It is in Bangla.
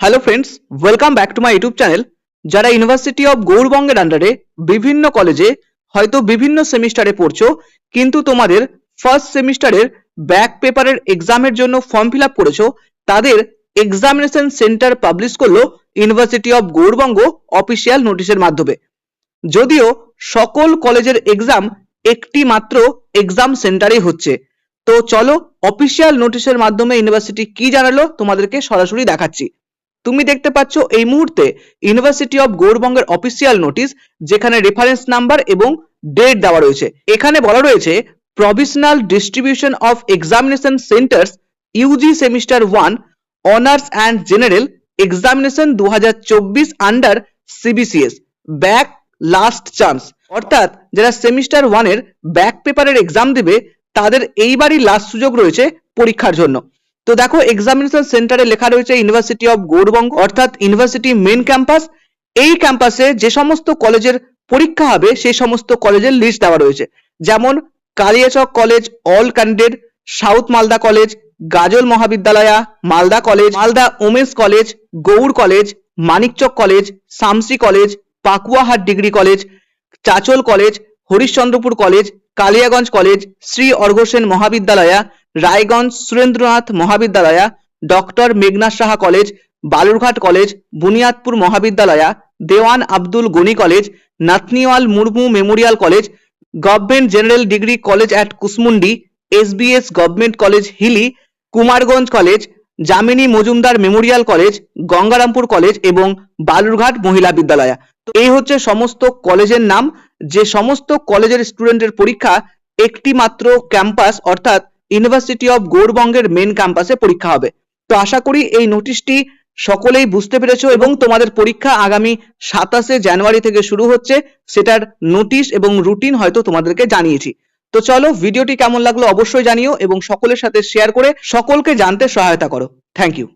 Hello friends welcome back to my YouTube channel যারা ইউনিভার্সিটি অফ গৌরবঙ্গের আন্ডারে বিভিন্ন কলেজে হয়তো বিভিন্ন সেমিস্টারে পড়ছো, কিন্তু তোমাদের ফার্স্ট সেমিস্টারের ব্যাক পেপারের এক্সামের জন্য ফর্ম ফিল আপ করেছ, তাদের এক্সামিনেশন সেন্টার পাবলিশ করল ইউনিভার্সিটি অফ গৌরবঙ্গ অফিসিয়াল নোটিশের মাধ্যমে। যদিও সকল কলেজের এক্সাম একটি মাত্র এক্সাম সেন্টারেই হচ্ছে। তো চলো অফিসিয়াল নোটিশের মাধ্যমে ইউনিভার্সিটি কি জানালো তোমাদেরকে সরাসরি দেখাচ্ছি। তুমি দেখতে পাচ্ছ এই মুহূর্তে ইউনিভার্সিটি অফ গৌরবঙ্গের অফিসিয়াল নোটিশ যেখানে রেফারেন্স নাম্বার এবং ডেট দেওয়া রয়েছে। এখানে বলা রয়েছে provisional distribution of examination centres UG semester one honours and general examination দু হাজার চব্বিশ under CBCS back last chance অর্থাৎ যারা সেমিস্টার ওয়ানের ব্যাক পেপারের এক্সাম দেবে, তাদের এইবারই লাস্ট সুযোগ রয়েছে পরীক্ষার জন্য। তো দেখো এক্সামিনেশন সেন্টারে লেখা রয়েছে ইউনিভার্সিটি অফ গৌরবঙ্গ অর্থাৎ ইউনিভার্সিটি মেন ক্যাম্পাস এই ক্যাম্পাসে যে সমস্ত কলেজের পরীক্ষা হবে, সেই সমস্ত কলেজের লিস্ট দেওয়া রয়েছে। যেমন Kaliachak college, all candidate south Malda college, Gazole Mahavidyalaya, Malda college, Malda women's college, Gour college, Manikchak college, Samsi college, Pakuahat degree college, Chanchal college, Harishchandrapur college Kaliaganj college, Shri Arghasen Mahavidyalaya, Raiganj Surendranath Mahavidyalaya, doctor মেঘনা Saha college, Balurghat college, Buniadpur Mahavidyalaya, Dewan Abdul Gani college, Natniwal Murmu memorial college, government general degree college at Kushmandi SBS government college Hili, Kumarganj college Jamini Majumdar memorial college, Gangarampur college এবং বালুরঘাট মহিলা বিদ্যালয়। তো এই হচ্ছে সমস্ত কলেজের নাম। যে সমস্ত কলেজের স্টুডেন্টের পরীক্ষা একটি মাত্র ক্যাম্পাস অর্থাৎ ইউনিভার্সিটি অফ গৌরবঙ্গের মেন ক্যাম্পাসে পরীক্ষা হবে। তো আশা করি এই নোটিশটি সকলেই বুঝতে পেরেছ এবং তোমাদের পরীক্ষা আগামী সাতাশে জানুয়ারি থেকে শুরু হচ্ছে। সেটার নোটিশ এবং রুটিন হয়তো তোমাদেরকে জানিয়েছি। তো চলো ভিডিওটি কেমন লাগল অবশ্যই জানিও এবং সকলের সাথে শেয়ার করে সকলকে জানতে সহায়তা করো। Thank you